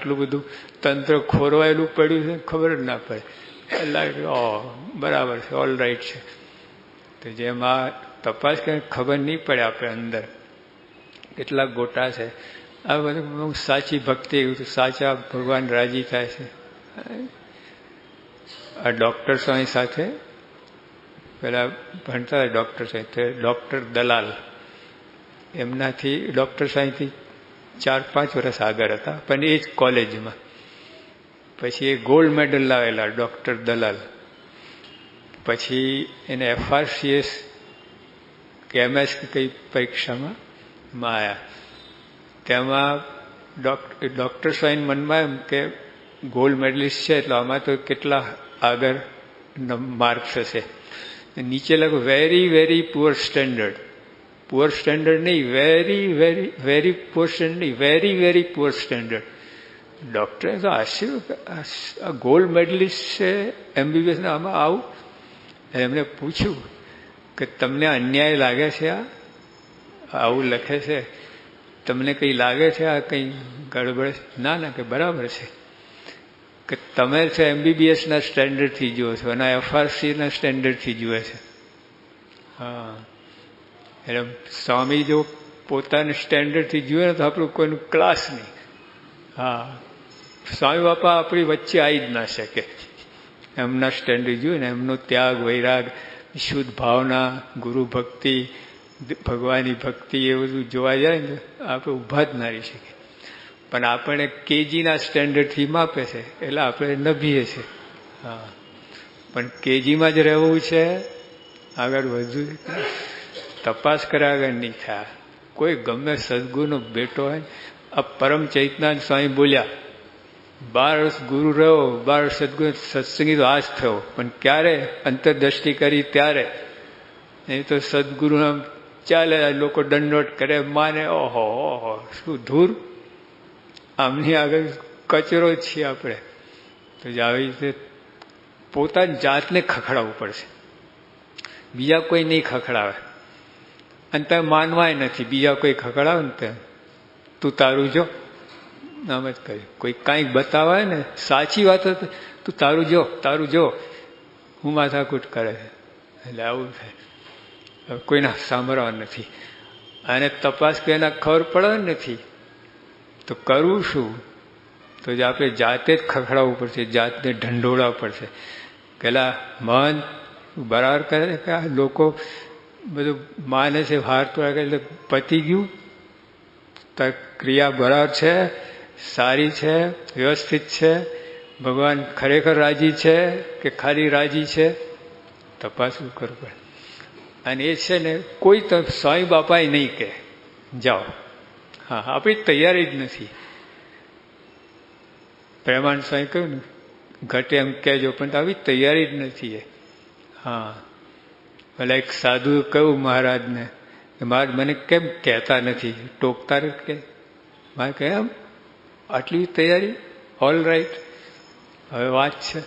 એટલું બધું તંત્ર ખોરવાયેલું પડ્યું છે, ખબર જ ના પડે. એટલે ઓ, બરાબર છે ઓલ રાઈટ છે. તો જેમાં તપાસ કરીને ખબર નહીં પડે આપણે અંદર કેટલા ગોટા છે. આ બધું સાચી ભક્તિ સાચા ભગવાન રાજી થાય છે. આ ડૉક્ટર સ્વામી સાથે, પેલા ભણતા ડૉક્ટર તે ડૉક્ટર દલાલ. એમનાથી, ડૉક્ટર સ્વામીથી ચાર પાંચ વર્ષ આગળ હતા. પણ એ જ કોલેજમાં. પછી એ ગોલ્ડ મેડલ લાવેલા ડૉક્ટર દલાલ. પછી એને એફઆરસીએસ કે એમએસ કે કઈ પરીક્ષામાં માં આવ્યા તેમાં ડૉક્ટર સ્વાઈન મનમાં એમ કે ગોલ્ડ મેડલિસ્ટ છે એટલે આમાં તો કેટલા આગળ માર્ક્સ હશે. નીચે લખો, very very poor standard. Poor standard નહીં very very very poor standard નહીં વેરી વેરી પુઅર સ્ટેન્ડર્ડ ડૉક્ટરે તો આશ્ચર્ય ગોલ્ડ મેડલિસ્ટ છે એમબીબીએસના આમાં આવું એમને પૂછ્યું કે તમને અન્યાય લાગે છે આ આવું લખે છે તમને કંઈ લાગે છે આ કંઈ ગડબડ ના ના કે બરાબર છે કે તમે છે એમબીબીએસના સ્ટેન્ડર્ડથી જુઓ છો અને એફઆરસીના સ્ટેન્ડર્ડથી જુએ છે હા એટલે સ્વામી જો પોતાના સ્ટેન્ડર્ડથી જુએ તો આપણું કોઈનું ક્લાસ નહીં. હા. સ્વામી બાપા આપણી વચ્ચે આવી જ ના શકે. એમના સ્ટેન્ડર્ડ જુએ ને, એમનો ત્યાગ, વૈરાગ, શુદ્ધ ભાવના, ગુરુ ભક્તિ, ભગવાનની ભક્તિ એ બધું જોવા જાય ને આપણે ઊભા જ ના રહી શકીએ. પણ આપણે કેજીના સ્ટેન્ડર્ડથી માપે છે, એટલે આપણે નભીએ છીએ. હા. પણ કેજીમાં જ રહેવું છે, આગળ વધુ તપાસ કર્યા આગળ નહીં થયા કોઈ ગમે સદગુરુનો બેટો હોય, આ પરમ ચૈતનાથ સ્વામી બોલ્યા, બાર વર્ષ ગુરુ રહ્યો, બાર સદગુરુ સત્સંગી તો આજ થયો, પણ ક્યારે અંતરદ્રષ્ટિ કરી ત્યારે? નહીં તો સદગુરુના ચાલે લોકો દંડોટ કરે, માને, ઓહો ઓહો, શું ધૂર? આમની આગળ કચરો છીએ આપણે. તો આવી રીતે પોતાની જાતને ખખડાવવું પડશે. બીજા કોઈ નહીં ખખડાવે. અને તમે માનવાય નથી. બીજા કોઈ ખખડાવે ને તેમ તું તારું જો. આમ જ કહ્યું કોઈ કાંઈક બતાવાય ને, સાચી વાત તું તારું જો તારું જો. હું માથાકૂટ કરે એટલે આવું થાય કોઈના સાંભળવા નથી. અને તપાસ કોઈના ખબર પડે નથી. તો કરવું શું? તો જે આપણે જાતે જ ખખડાવવું પડશે, જાતને ઢંઢોળવા પડશે. પેલા મન બરાબર કરે કે આ લોકો બધું માને છે હાર તો એટલે પતી ગયું. તો ક્રિયા બરાબર છે, સારી છે, વ્યવસ્થિત છે. ભગવાન ખરેખર રાજી છે કે ખાલી રાજી છે? તપાસવું કરવું પડે? અને એ છે ને, કોઈ સ્વામી બાપાએ નહીં કહે, જાઓ. હા, આપણી તૈયારી જ નથી. પ્રેમાન સ્વામી કહ્યું ને, ઘટે એમ કહેજો, પણ આવી તૈયારી જ નથી એ. હા. ભલે એક સાધુ કહ્યું મહારાજને મહારાજ મને કેમ કહેતા નથી? ટોકતા કે? મારે કહે એમ આટલી તૈયારી? ઓલ રાઈટ હવે વાત છે.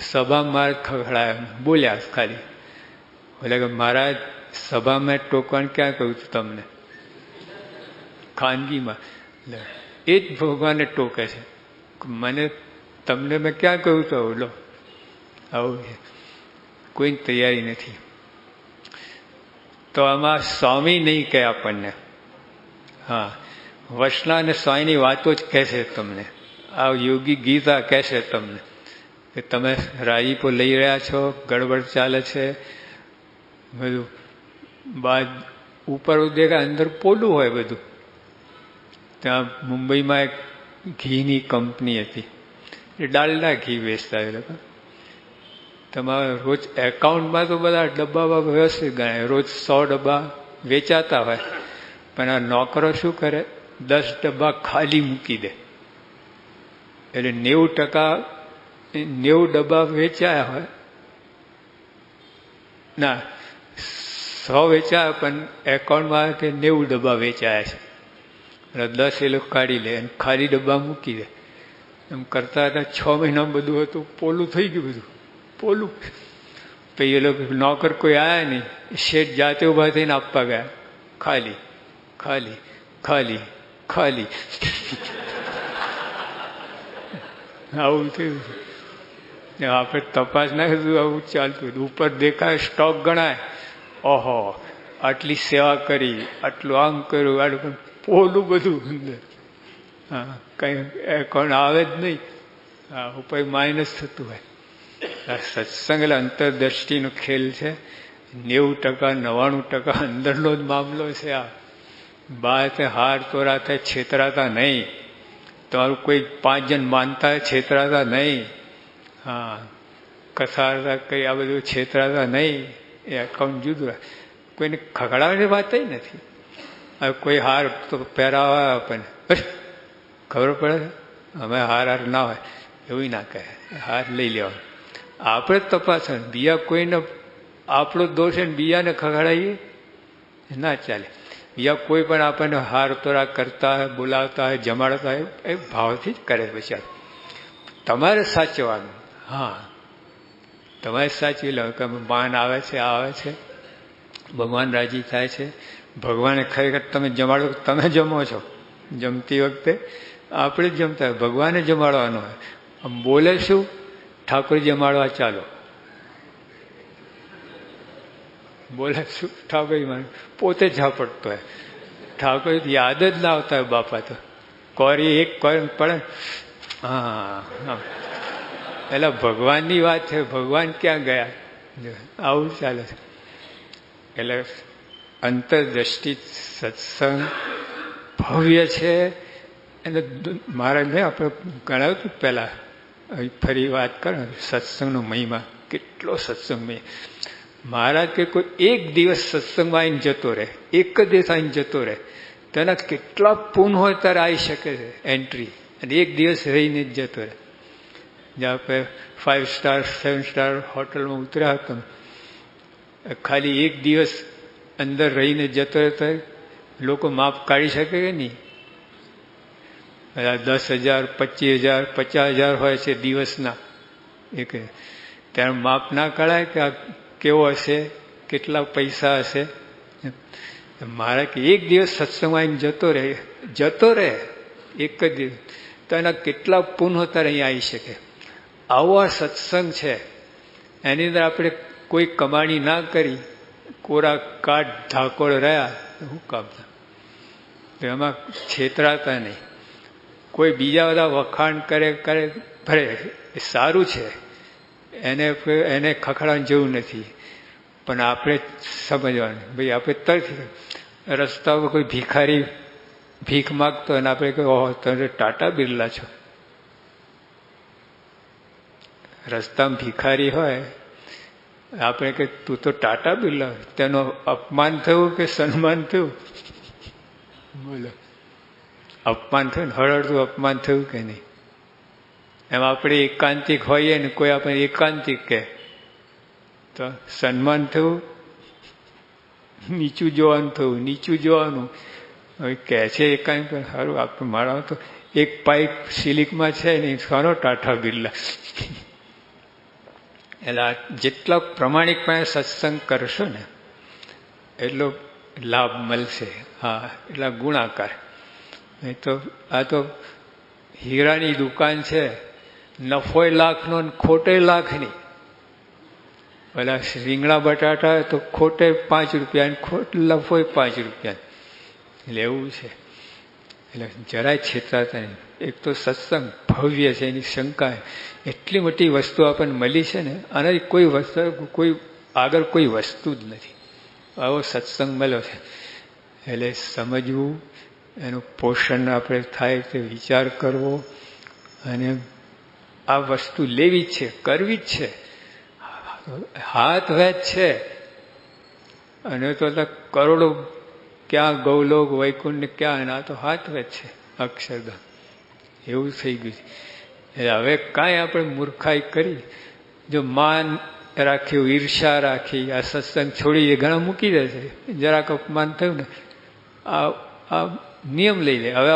સભામાં મારે ખખડાયા. બોલ્યા ખાલી. એટલે કે મહારાજ સભામાં ટોકવાનું ક્યાં કહ્યું હતું તમને? ખાનગીમાં. એ જ ભગવાને ટોકે છે. મને, તમને મેં ક્યાં કહ્યું તો? લો, આવું કોઈની તૈયારી નથી. તો આમાં સ્વામી નહીં કહે આપણને. હા. વસના અને સ્વામીની વાતો જ કહેશે તમને. આ યોગી ગીતા કહેશે તમને કે તમે રાજીપો લઈ રહ્યા છો, ગડબડ ચાલે છે. બધું બાદ ઉપર દેખાય અંદર પોલું હોય બધું. ત્યાં મુંબઈમાં એક ઘીની કંપની હતી. એ ડાલડા ઘી વેચતા એ લોકો તમારે રોજ એકાઉન્ટમાં તો બધા ડબ્બા વ્યવસ્થિત ગણાય. રોજ સો ડબ્બા વેચાતા હોય. પણ આ નોકરો શું કરે? દસ ડબ્બા ખાલી મૂકી દે. એટલે નેવું ટકા, નેવું ડબ્બા વેચાયા હોય. ના, સો વેચાયા પણ એકાઉન્ટમાં કે નેવું ડબ્બા વેચાયા છે. એટલે દસ એ લોકો કાઢી લે અને ખાલી ડબ્બા મૂકી દે. એમ કરતા હતા છ મહિના બધું હતું, પોલું થઈ ગયું બધું. પોલું. તો એ લોકો નોકર કોઈ આવ્યા નહીં. શેઠ જાતે ઊભા થઈને આપવા ગયા. ખાલી ખાલી ખાલી ખાલી. આવું થયું. આપણે તપાસ ના કીધું, આવું ચાલતું ઉપર દેખાય સ્ટોક ગણાય. ઓહો, આટલી સેવા કરી, આટલું આમ કર્યું આટલું પોલું બધું અંદર. હા, કંઈ કોણ આવે જ નહીં. હા, ઉપર માઇનસ થતું હોય. આ સત્સંગ એટલે અંતરદ્રષ્ટિનો ખેલ છે. નેવું ટકા, નવ્વાણું ટકા અંદરનો જ મામલો છે આ. બાતે હાર તોરાતા છેતરાતા નહીં. તમારું કોઈ પાંચ જણ માનતા છેતરાતા નહીં. હા, કસારતા કઈ આ બધું છેતરાતા નહીં. એ અકાઉન્ટ જુદું કોઈને ખગડાવાની વાત નથી. હવે કોઈ હાર તો પહેરાવા આપણને ખબર પડે અમે હાર હાર ના હોય. એવું ના કહે. હાર લઈ લેવાનું. આપણે તપાસ બીજા કોઈને આપણો દોષ એને બીજાને ખગાડાવીએ ના ચાલે. બીજા કોઈ પણ આપણને હાર તોરા કરતા બોલાવતા હોય, જમાડતા હોય, એ ભાવથી જ કરે પછી તમારે સાચવાનું હા. તમારે સાચવી લો. કે માન આવે છે આવે છે. ભગવાન રાજી થાય છે. ભગવાને ખરેખર તમે જમાડો, તમે જમો છો. જમતી વખતે આપણે જ જમતા હોય. ભગવાને જમાડવાનો હોય. બોલે શું? ઠાકોર જમાડવા ચાલો. બોલે, શું? ઠાકોર પોતે ઝાપડતો હોય. ઠાકોર યાદ જ ના આવતા હોય બાપા તો. કોરી એક કોરી પડે. હા એટલે ભગવાનની વાત છે, ભગવાન ક્યાં ગયા? આવું ચાલે છે. એટલે અંતરદ્રષ્ટિ સત્સંગ ભવ્ય છે. એને મારે મેં આપણે ગણાવ્યું પહેલાં. ફરી વાત કરો, સત્સંગનો મહિમા. કેટલો સત્સંગ મેં. મહારાજ કે કોઈ એક દિવસ સત્સંગમાં આવીને જતો રહે, એક જ દિવસ આવીને જતો રહે તેના કેટલા પૂન હોય ત્યારે આવી શકે છે એન્ટ્રી અને એક દિવસ રહીને જ જતો રહે. જ્યાં આપણે ફાઇવ સ્ટાર સેવન સ્ટાર હોટલમાં ઉતર્યા હતા. ખાલી એક દિવસ અંદર રહીને જતો રહેતો લોકો માપ કાઢી શકે કે નહીં? દસ હજાર, પચીસ હજાર, પચાસ હજાર હોય છે દિવસના. એક, ત્યારે માપ ના કરાય કે આ કેવો હશે, કેટલા પૈસા હશે. મારે કે એક દિવસ સત્સંગમાં આવીને જતો રહે જતો રહે, એક જ દિવસ. તો એના કેટલા પુનઃતર અહીંયા આવી શકે. આવો આ સત્સંગ છે. એની અંદર આપણે કોઈ કમાણી ના કરી, કોરા કાઢ ધાકોળ રહ્યા હું કામ એમાં છેતરાતા નહીં. કોઈ બીજા બધા વખાણ કરે કરે ભરે એ સારું છે. એને એને ખખડાવાની જેવું નથી. પણ આપણે સમજવાનું, ભાઈ આપણે તરત રસ્તા પર કોઈ ભિખારી ભીખ માગતો અને આપણે કહે, ઓહો, તમે ટાટા બિરલા છો. રસ્તામાં ભિખારી હોય, આપણે કે તું તો ટાટા બિરલા. તેનો અપમાન થયું કે સન્માન થયું? બોલો. અપમાન થયું ને હળહળતું અપમાન થયું કે નહીં? એમ આપણે એકાંતિક હોઈએ ને કોઈ આપણે એકાંતિક કહે તો સન્માન થયું, નીચું જોવાનું થયું, નીચું જોવાનું. હવે કહે છે એકાંત સારું, આપણે મારા તો એક પાઇપ સિલિકમાં છે ને સારો ટાઠા બિરલા. એટલે જેટલા પ્રમાણિકપણે સત્સંગ કરશો ને, એટલો લાભ મળશે. હા, એટલા ગુણાકાર. એ તો આ તો હીરાની દુકાન છે. નફોય લાખનો ને ખોટે લાખની. પેલા રીંગણા બટાટા તો ખોટે પાંચ રૂપિયા ખોટ લફોય પાંચ રૂપિયા એટલે એવું છે. એટલે જરાય છેતરાતા નહીં. એક તો સત્સંગ ભવ્ય છે, એની શંકા એટલી મોટી વસ્તુ આપણને મળી છે ને આનાથી કોઈ વસ્તુ, કોઈ, આગળ કોઈ વસ્તુ જ નથી. આવો સત્સંગ મળ્યો છે. એટલે સમજવું એનું પોષણ આપણે થાય તે વિચાર કરવો અને આ વસ્તુ લેવી જ છે, કરવી જ છે. હાથ વેચ છે. અને તો કરોડો ક્યાં ગૌલોક વૈકુંઠ ને ક્યાં, એના તો હાથ વેચ છે, અક્ષરધામ. એવું થઈ ગયું છે. એટલે હવે કાંઈ આપણે મૂર્ખાઈ કરી, જો માન રાખ્યું ઈર્ષા રાખી, આ સત્સંગ છોડી ઘણા મૂકી દે છે. જરાક અપમાન થયું ને, આ આ નિયમ લઈ લે. હવે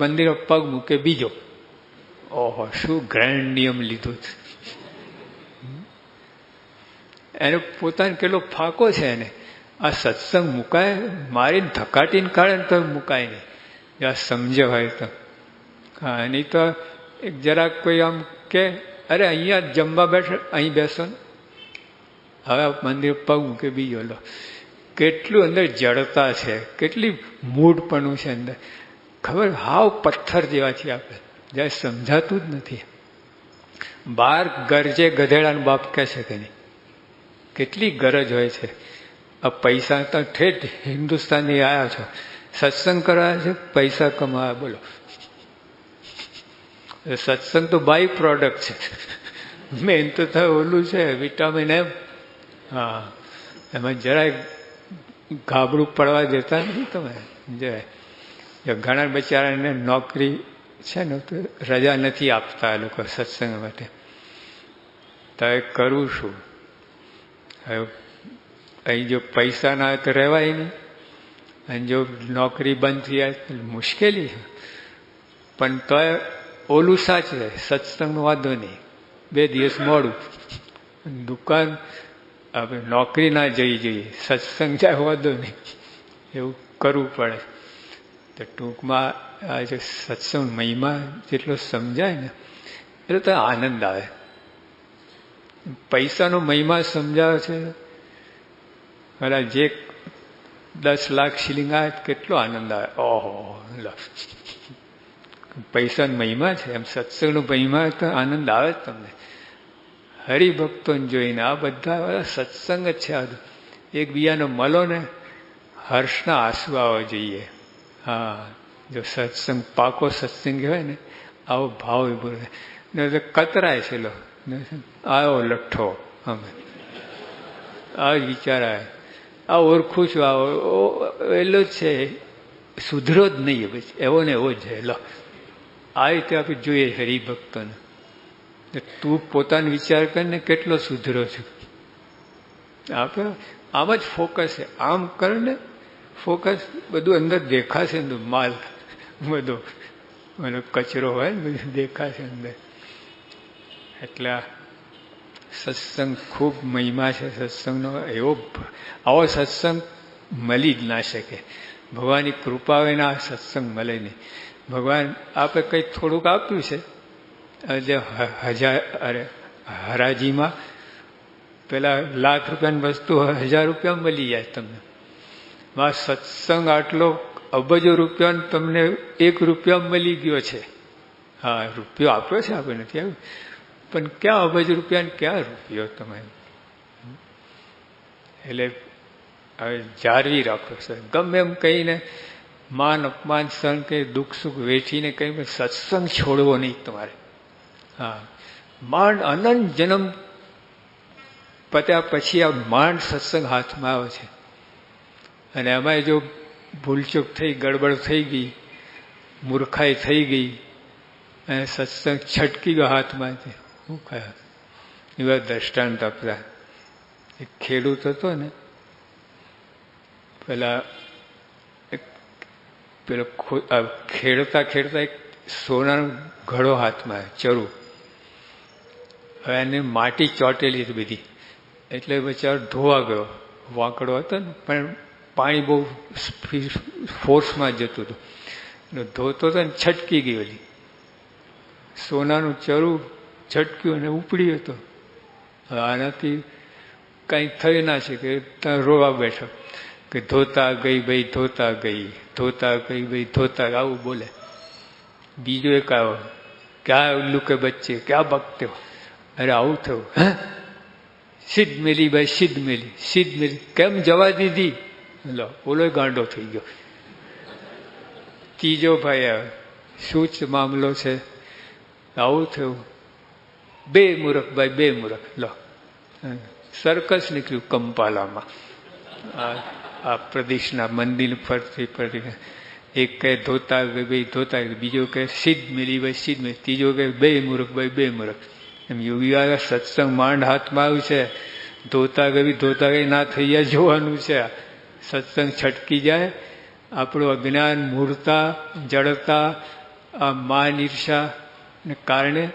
મંદિરો પગ મૂકે બીજો. ઓહો શું ગ્રેન્ડ નિયમ લીધો? છે એને પોતાને કેટલો ફાકો છે એને. આ સત્સંગ મુકાય મારીને ધકાટીને કાઢે ને તો મુકાય નહીં. આ સમજે હોય તો. હા નહીં તો એક જરાક કોઈ આમ કે અરે અહીંયા જમવા બેઠો અહીં બેસો ને. હવે મંદિર પગ મૂકે બીજો લો. કેટલું અંદર જડતા છે, કેટલી મૂઢપણું છે અંદર. ખબર, હાવ પથ્થર જેવા છીએ આપણે. જ્યારે સમજાતું જ નથી. બાર ગરજે ગધેડાનું બાપ કહે છે કે નહીં કેટલી ગરજ હોય છે. આ પૈસા તો ઠેઠ હિન્દુસ્તાનની આવ્યા છો. સત્સંગ કરવા છે, પૈસા કમાવા, બોલો. સત્સંગ તો બાય પ્રોડક્ટ છે. મેન તો થાય ઓલું છે વિટામિન એમ હા. એમાં જરાય ગાબડું પડવા દેતા નથી તમે? જે ઘણા બચારાને નોકરી છે ને, તો રજા નથી આપતા એ લોકો સત્સંગ માટે. તો એ કરવું શું હવે અહીં જો પૈસા ના તો રહેવાય નહીં. અને જો નોકરી બંધ થઈ જાય મુશ્કેલી છે. પણ તો ઓલું સાચવે, સત્સંગનો વાંધો નહીં. બે દિવસ મોડું. દુકાન આપણે નોકરી ના જઈ જઈએ, સત્સંગ જાય, વાંધો નહીં. એવું કરવું પડે. તો ટૂંકમાં આ જે સત્સંગ મહિમા જેટલો સમજાય ને, એટલે તો આનંદ આવે. પૈસાનો મહિમા સમજાવે છે. પેલા જે દસ લાખ શિલિંગ આવે, કેટલો આનંદ આવે. ઓહો પૈસાનો મહિમા છે. એમ સત્સંગનો મહિમા તો આનંદ આવે જ તમને. હરિભક્તોને જોઈને આ બધા સત્સંગ જ છે એકબીજાનો મળો ને હર્ષના આંસુ આવવા જોઈએ. હા, જો સત્સંગ, પાકો સત્સંગ હોય ને, આવો ભાવ બોલે ને કતરાય છે લો. આવ્યો લઠ્ઠો અમે. આ વિચાર આવે. આ ઓળખું છું આવો એલો જ છે. સુધરો જ નહીં એવો ને એવો જ છે. લો. આ રીતે આપણે જોઈએ હરિભક્તોને. તું પોતાનો વિચાર કરીને કેટલો સુધરો છું? આપણે આમ જ ફોકસ છે. આમ કર ને ફોકસ બધું અંદર દેખાશે માલ બધો. મને કચરો હોય બધું દેખાશે અંદર. એટલે સત્સંગ ખૂબ મહિમા છે સત્સંગનો. એવો આવો સત્સંગ મળી જ ના શકે. ભગવાનની કૃપા વિના સત્સંગ મળે નહીં. ભગવાન આપણે કંઈક થોડુંક આપ્યું છે અરે, હરાજીમાં પેલા લાખ રૂપિયાની વસ્તુ હજાર રૂપિયા મળી જાય તમને. માં સત્સંગ આટલો અબજો રૂપિયા તમને એક રૂપિયા મળી ગયો છે. હા, રૂપિયો આપ્યો છે આપણે નથી આવ્યું. પણ ક્યાં અબજ રૂપિયા ક્યાં રૂપિયો તમે? એટલે હવે જાળવી રાખો સર. ગમે એમ કહીને માન અપમાન સહન કે દુઃખ સુખ વેઠીને કંઈ સત્સંગ છોડવો નહીં તમારે. હા. માંડ અનંત જન્મ પત્યા પછી આ માંડ સત્સંગ હાથમાં આવે છે. અને એમાં જો ભૂલચૂક થઈ, ગડબડ થઈ ગઈ, મૂર્ખાઈ થઈ ગઈ, અને સત્સંગ છટકી ગયો હાથમાંથી, શું કયા એવા દ્રષ્ટાંત આપતા એક ખેડૂત હતો ને, પેલા પેલો ખેડતા ખેડતા એક સોનાનો ઘડો હાથમાં ચરું. હવે એને માટી ચોટેલી હતી બધી. એટલે બચારો ધોવા ગયો. વાંકડો હતો ને, પણ પાણી બહુ ફોર્સમાં જતું હતું. ધોતો હતો ને છટકી ગઈ ઓલી સોનાનું ચરું છટક્યું અને ઉપડ્યું હતો. આનાથી કંઈ થઈ ના છે કે ત્યાં રોવા બેઠો. કે ધોતા ગઈ ભાઈ, ધોતા ગઈ. ધોતા ગઈ ભાઈ, ધોતા આવું બોલે. બીજો એક આવ્યો. ક્યાં ઉલ્લુ કે બચ્ચે? ક્યાં બકતે હો? અરે આવું થયું. હે? સિદ્ધ મેલી ભાઈ સિદ્ધ મેલી સિદ્ધ મેલી. કેમ જવા દીધી? લો ઓલો ગાંડો થઈ ગયો. ત્રીજો ભાઈ આવે શું જ મામલો છે? આવું થયું. બે મૂર્ખ, ભાઈ, બે મૂરખ. લો. સર્કસ નીકળ્યું કંપાલામાં. આ પ્રદેશના મંદિર ફરતી ફરતી એક કહે, ધોતા, બે ધોતા. બીજો કહે સિદ્ધ મેલી ભાઈ સિદ્ધ મેલી. ત્રીજો કહે, બે મૂર્ખ, ભાઈ, બે મૂર્ખ. એમ યોગી સત્સંગ માંડ હાથમાં આવ્યું છે. ધોતા ગવી ધોતા ગઈ ના થઈ જાય જોવાનું છે. સત્સંગ છટકી જાય. આપણું અજ્ઞાન મૂળતા જડતા આ માન ઈર્ષાને કારણે